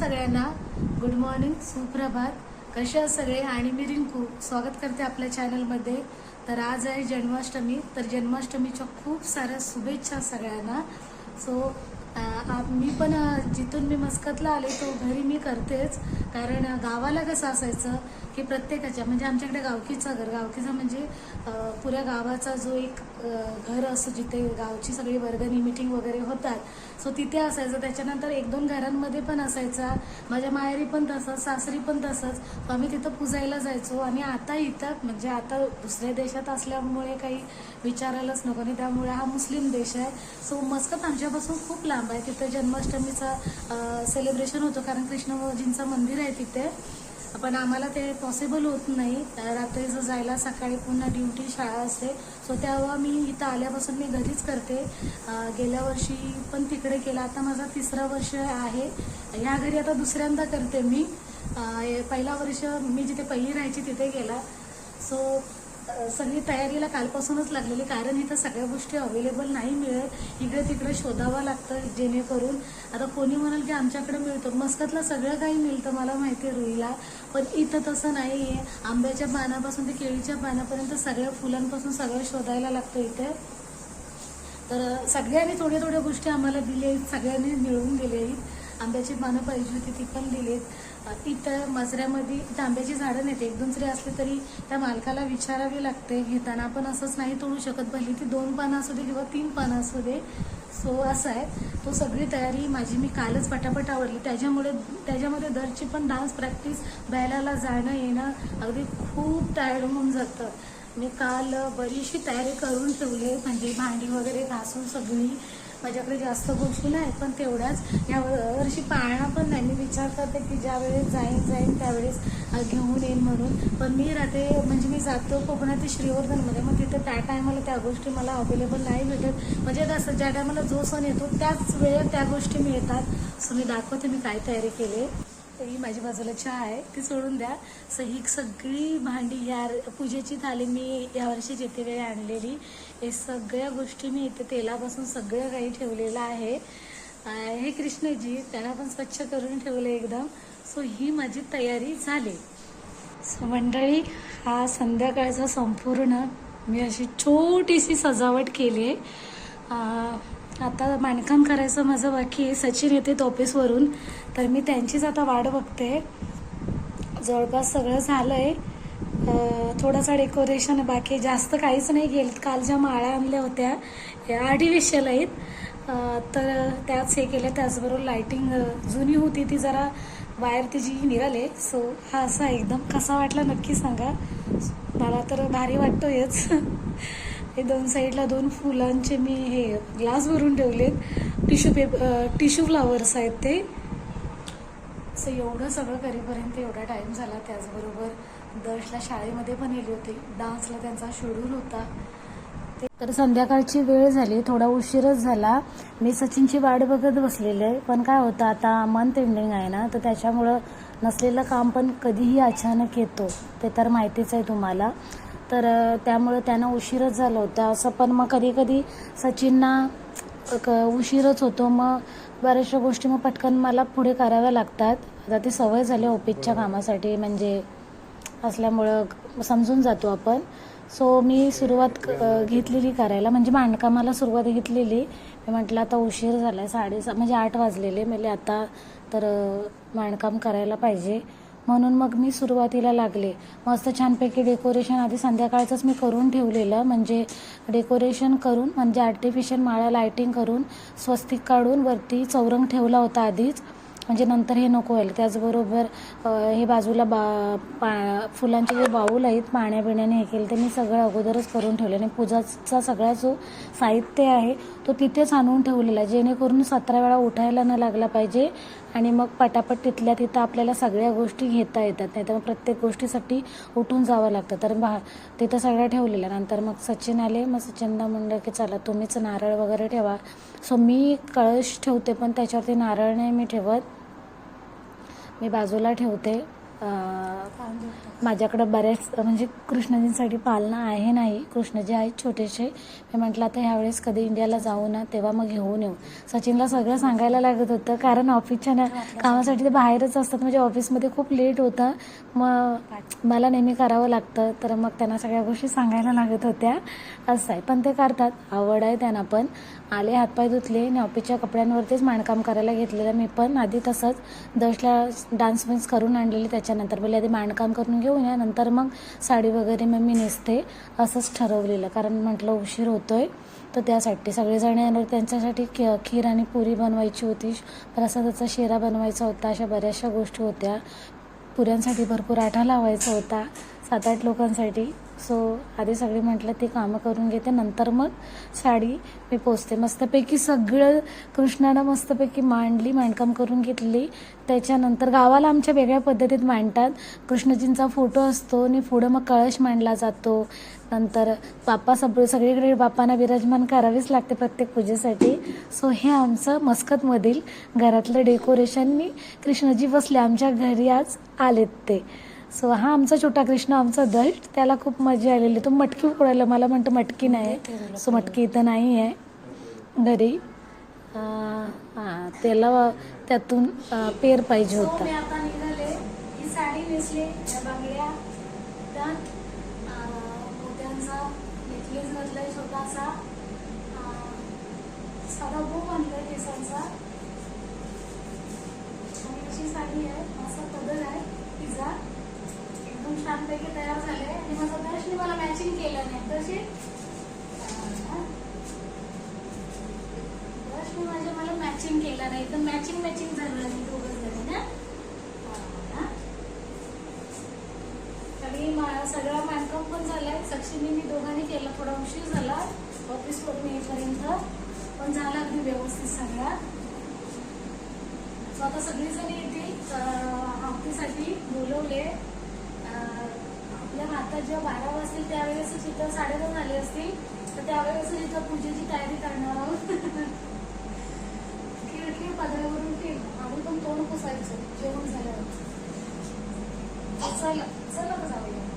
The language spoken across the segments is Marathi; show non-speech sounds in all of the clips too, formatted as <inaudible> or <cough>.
सगळ्यांना गुड मॉर्निंग सुप्रभात. कसे आहात सगळे? आणि मी रिंकू. स्वागत करते आपल्या चॅनलमध्ये तर आज आहे जन्माष्टमी. तर जन्माष्टमीच्या खूप साऱ्या शुभेच्छा सगळ्यांना. सो मी पण जिथून मी मस्कतला आले तो घरी मी करतेच. कारण गावाला कसं असायचं की प्रत्येकाच्या म्हणजे आमच्याकडे गावकीचं घर गावकीचं म्हणजे पुऱ्या गावाचा जो एक घर असतो जिथे गावची सगळी वर्गणी मिटिंग वगैरे होतात सो तिथे असायचं. त्याच्यानंतर एक दोन घरांमध्ये पण असायचा. माझ्या माहेरी पण तसंच सासरी पण तसंच. आम्ही तिथं पुजायला जायचो आणि आता इथं म्हणजे आता दुसऱ्या देशात असल्यामुळे काही विचारायलाच नको आणि त्यामुळे हा मुस्लिम देश आहे. सो मस्कत आमच्यापासून खूप लांब आहे. तिथं जन्माष्टमीचा सेलिब्रेशन होतो कारण कृष्णजींचं मंदिर आहे तिथे. पण आम्हाला ते पॉसिबल होत नाही. रात्रीचं जायला सकाळी पुन्हा ड्युटी शाळा असते सो तेव्हा मी इथं आल्यापासून मी घरीच करते. गेल्या वर्षी पण तिकडे केलं. आता माझा तिसरा वर्ष आहे. ह्या घरी आता दुसऱ्यांदा करते मी. पहिला वर्ष मी जिथे पहिली राहायची तिथे गेला. सो सगळी तयारीला कालपासूनच लागलेली कारण इथं सगळ्या गोष्टी अवेलेबल नाही मिळत. इकडे तिकडे शोधावं लागतं जेणेकरून. आता कोणी म्हणाल की आमच्याकडे मिळतं. मस्कतला सगळं काही मिळतं मला माहिती आहे रुईला. पण इथं तसं नाही आहे आंब्याच्या पानापासून ते केळीच्या पानापर्यंत सगळ्या फुलांपासून सगळं शोधायला लागतं इथे. तर सगळ्यांनी थोड्या थोड्या गोष्टी आम्हाला दिल्या आहेत सगळ्यांनी मिळवून दिल्या आहेत आंब्याची पानं पाहिजे होती ती पण आहेत इथं मजऱ्यामध्ये तांब्याची झाडं नाहीत एक दोन असले तरी त्या मालकाला विचारावी लागते. घेताना आपण असंच नाही तोडू शकत. भले ती दोन पानं असू दे किंवा तीन पानं असू दे. सो असं आहे. तो सगळी तयारी माझी मी कालच पटापट आवडली त्याच्यामुळे त्याच्यामध्ये दरची पण डान्स प्रॅक्टिस बैलाला जाणं येणं अगदी खूप टायर्ड होऊन जातं. मी काल बरीचशी तयारी करून ठेवली. म्हणजे भांडी वगैरे घासून सगळी. माझ्याकडे जास्त गोष्टी नाही पण तेवढ्याच. या वर्षी पाळणा पण नाही. मी विचार करते की ज्यावेळेस जाईन जाईन त्यावेळेस घेऊन येईन म्हणून. पण मी राहते म्हणजे मी जातो कोकणातील श्रीवर्धनमध्ये. मग तिथे त्या टायमाला त्या गोष्टी मला अवेलेबल नाही भेटत. म्हणजे कसं ज्या टायमाला जो सण येतो त्याच वेळेत त्या गोष्टी मिळतात. सो मी दाखवते मी काय तयारी केली ही माझी बाजूला चहा आहे ती सोडून द्या. सो ही सगळी भांडी या पूजेची थाली मी यावर्षी जिथे वेळी आणलेली. हे सगळ्या गोष्टी मी इथे तेलापासून सगळं काही ठेवलेलं आहे. हे कृष्णजी त्यांना पण स्वच्छ करून ठेवलं एकदम. सो ही माझी तयारी झाली. सो मंडळी हा संध्याकाळचा संपूर्ण मी अशी छोटीशी सजावट केली. आहे आता बांधकाम करायचं माझं बाकी आहे. सचिन येते ऑफिसवरून. तर मी त्यांचीच आता वाट बघते. जवळपास सगळं झालं आहे थोडासा डेकोरेशन बाकी जास्त काहीच नाही गेलं. काल ज्या माळ्या आणल्या होत्या या आर्टिफिशियल आहेत. तर त्याच हे केलं. त्याचबरोबर लाईटिंग जुनी होती ती जरा वायर तिची निघाले. सो हा असा एकदम कसा वाटला नक्की सांगा. मला तर भारी वाटतोयच. <laughs> हे दोन साईडला दोन फुलांचे मी हे ग्लास भरून ठेवलेत. टिश्यू पेपर टिश्यू फ्लावर्स आहेत ते. असं एवढं सगळं करेपर्यंत एवढा टाईम झाला त्याचबरोबर दर्शला शाळेमध्ये पण गेली होती. डान्सला त्यांचा शेड्यूल होता. ते- तर संध्याकाळची वेळ झाली थोडा उशीरच झाला. मी सचिनची वाट बघत बसलेले पण काय होतं आता मंथ एंडिंग आहे ना तर त्याच्यामुळं नसलेलं काम पण कधीही अचानक येतो. ते तर माहितीच आहे तुम्हाला. तर त्यामुळं त्यांना उशीरच झालं होतं. असं पण मग कधी कधी सचिनना क- उशीरच होतो. मग बऱ्याचशा गोष्टी मग पटकन मला पुढे कराव्या लागतात. आता ती सवय झाली ऑफिसच्या कामासाठी म्हणजे असल्यामुळं समजून जातो आपण. सो मी सुरुवात घेतलेली करायला म्हणजे बांधकामाला सुरुवात घेतलेली. मी म्हटलं आता उशीर झाला आहे साडेसा म्हणजे आठ वाजलेले. म्हणजे आता तर बांधकाम करायला पाहिजे. म्हणून मग मी सुरुवातीला लागले. मस्त छानपैकी डेकोरेशन आधी संध्याकाळचंच मी करून ठेवलेलं. म्हणजे डेकोरेशन करून म्हणजे आर्टिफिशियल माळा लायटिंग करून स्वस्तिक काढून वरती चौरंग ठेवला होता आधीच. म्हणजे नंतर हे नको व्हायला. त्याचबरोबर हे बाजूला बा पा फुलांचे जे बाऊल आहेत पाण्या पिण्याने हे केलं ते मी सगळं अगोदरच करून ठेवलं आणि पूजाचा सगळा जो साहित्य आहे तो तिथेच आणून ठेवलेला जेणेकरून सतरा वेळा उठायला न लागला पाहिजे आणि मग पटापट तिथल्या तिथं आपल्याला सगळ्या गोष्टी घेता येतात. नाही तर मग प्रत्येक गोष्टीसाठी उठून जावं लागतं. तर बा तिथं सगळं ठेवलेलं नंतर मग सचिन आले. मग सचिनला म्हणलं की चला तुम्हीच नारळ वगैरे ठेवा. सो मी कळश ठेवते पण त्याच्यावरती नारळ नाही मी ठेवत. मी बाजूला ठेवते. माझ्याकडं बऱ्याच म्हणजे कृष्णजींसाठी पालना आहे नाही कृष्णजी आहेत छोटेसे. मी म्हटलं आता ह्यावेळेस कधी इंडियाला जाऊ ना तेव्हा मग घेऊन येऊ. सचिनला सगळं सांगायला लागत होतं कारण ऑफिसच्या ना कामासाठी ते बाहेरच असतात. म्हणजे ऑफिसमध्ये खूप लेट होतं. मग मला नेहमी करावं लागतं तर मग त्यांना सगळ्या गोष्टी सांगायला लागत होत्या. असं आहे. पण ते करतात. आवड आहे त्यांना पण. आले हातपाय धुतले आणि ऑफिसच्या कपड्यांवरतीच मांडकाम करायला घेतलेलं मी पण. आधी तसंच दशला डान्स विन्स करून आणलेले त्याच्यानंतर पहिले आधी मांडकाम करून घेऊन या नंतर मग साडी वगैरे मग मी नेसते असंच ठरवलेलं. कारण म्हटलं उशीर होतोय तर त्यासाठी सगळेजण येणार. त्यांच्यासाठी खी- खीर आणि पुरी बनवायची होती. प्रसादाचा शिरा बनवायचा होता अशा बऱ्याचशा गोष्टी होत्या. पुऱ्यांसाठी भरपूर आठा लावायचा होता सात आठ लोकांसाठी. सो आधी सगळी म्हटलं ती कामं करून घेते. नंतर मग साडी मी पोचते मस्तपैकी सगळं कृष्णानं मस्तपैकी मांडली मांडकाम करून घेतली. त्याच्यानंतर गावाला आमच्या वेगळ्या पद्धतीत मांडतात. कृष्णजींचा फोटो असतो आणि पुढं मग कळश मांडला जातो. नंतर बाप्पा सगळे सगळीकडे बाप्पांना विराजमान करावीच लागते प्रत्येक पूजेसाठी. सो हे आमचं मस्कतमधील घरातलं डेकोरेशननी कृष्णजी बसले. आमच्या घरी आज आलेत ते. सो हा आमचा छोटा कृष्ण आमचा दष्ट त्याला खूप मजा आलेली. तो मटकी उकडायला मला म्हणतो मटकी नाही. सो मटकी इथं नाही आहे. घरी. हां त्याला त्यातून पेर पाहिजे होता. ही साडी आहे. असा पदर आहे. तिचा. एकदम छानपैकी तयार झाले. आणि माझं दर्शनी मला मॅचिंग केलं नाही. तशी दर्शनी माझ्या मला मॅचिंग केलं नाही. एकदम मॅचिंग मॅचिंग झालं मी दोघं झाले ना आणि सगळा मॅकअप पण झालाय. सक्षिनी मी दोघांनी केला. थोडा उशीर झाला. ऑफिस वरून येईपर्यंत. पण झाला अगदी व्यवस्थित सगळा. सो आता सगळीजणी येतील आमटीसाठी बोलवले. आपल्या हातात जेव्हा बारा वाजतील त्यावेळेस इथं साडेनऊ आले असतील. तर त्यावेळेस इथं पूजेची तयारी करणार आहोत. खिडकी पदरावरून ठेव आम्ही पण तोंड पुसायचं. जेवण झाल्यावर. चला चला जाऊया.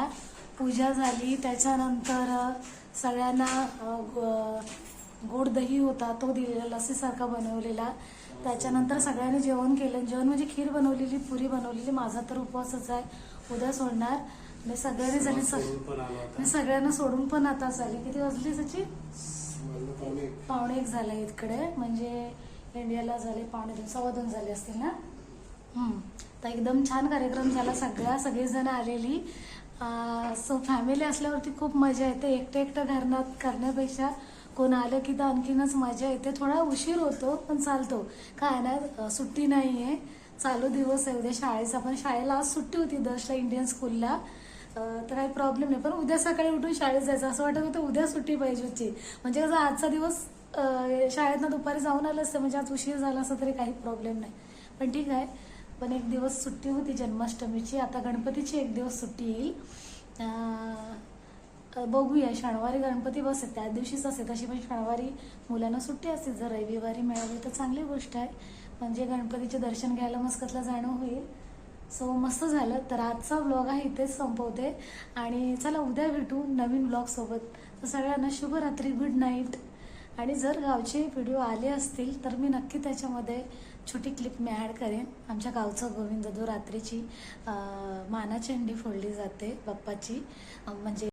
सगळी पूजा झाली. त्याच्यानंतर सगळ्यांना गोड दही होता तो दिलेला लस्सीसारखा बनवलेला. त्याच्यानंतर सगळ्यांनी जेवण केलं जेवण म्हणजे खीर बनवलेली पुरी बनवलेली. माझा तर उपवासच आहे. उद्या सोडणार. मी सगळ्यांनी झाली मी सगळ्यांना सोडून पण आता झाली. किती वाजली सचिन? पावणे एक. झाला इकडे. म्हणजे इंडियाला झाले पावणे दोन सव्वा दोन झाले असतील ना? हम्म. तर एकदम छान कार्यक्रम झाला. सगळ्या सगळीजण आलेली. सो फॅमिली असल्यावरती खूप मजा येते. एकटं एकटं घरनात करण्यापेक्षा कोण आलं की तर आणखीनच मजा येते. थोडा उशीर होतो पण चालतो. काय ना सुट्टी नाही आहे चालू दिवस आहे उद्या शाळेचा पण शाळेला आज सुट्टी होती दसला इंडियन स्कूलला. तर काही प्रॉब्लेम नाही. पण उद्या सकाळी उठून शाळेत जायचं. असं वाटत होतं उद्या सुट्टी पाहिजे होती. म्हणजे कसं आजचा दिवस शाळेतनं दुपारी जाऊन आलं असतं. म्हणजे आज उशीर झाला असं तरी काही प्रॉब्लेम नाही. पण ठीक आहे. पण एक दिवस सुट्टी होती जन्माष्टमीची. आता गणपतीची एक दिवस सुट्टी येईल. बघूया. शनिवारी गणपती बसते त्या दिवशीच असेल तशी पण शनिवारी मुलांना सुट्टी असते. जर रविवारी मिळाली तर चांगली गोष्ट आहे. म्हणजे गणपतीचे दर्शन घ्यायला मस्कतला जाणं होईल. सो मस्त झालं. तर आजचा ब्लॉग आहे. इथेच संपवते. आणि चला उद्या भेटू नवीन ब्लॉग सोबत. तर सगळ्यांना शुभरात्री. गुड नाईट आणि जर गावचे व्हिडिओ आले असतील तर मी नक्की त्याच्यामध्ये छोटी क्लिप मी ॲड करेन. आमच्या गावचा गोविंद दो रात्रीची अं, मानाची अंडी फोडली जाते बाप्पाची. म्हणजे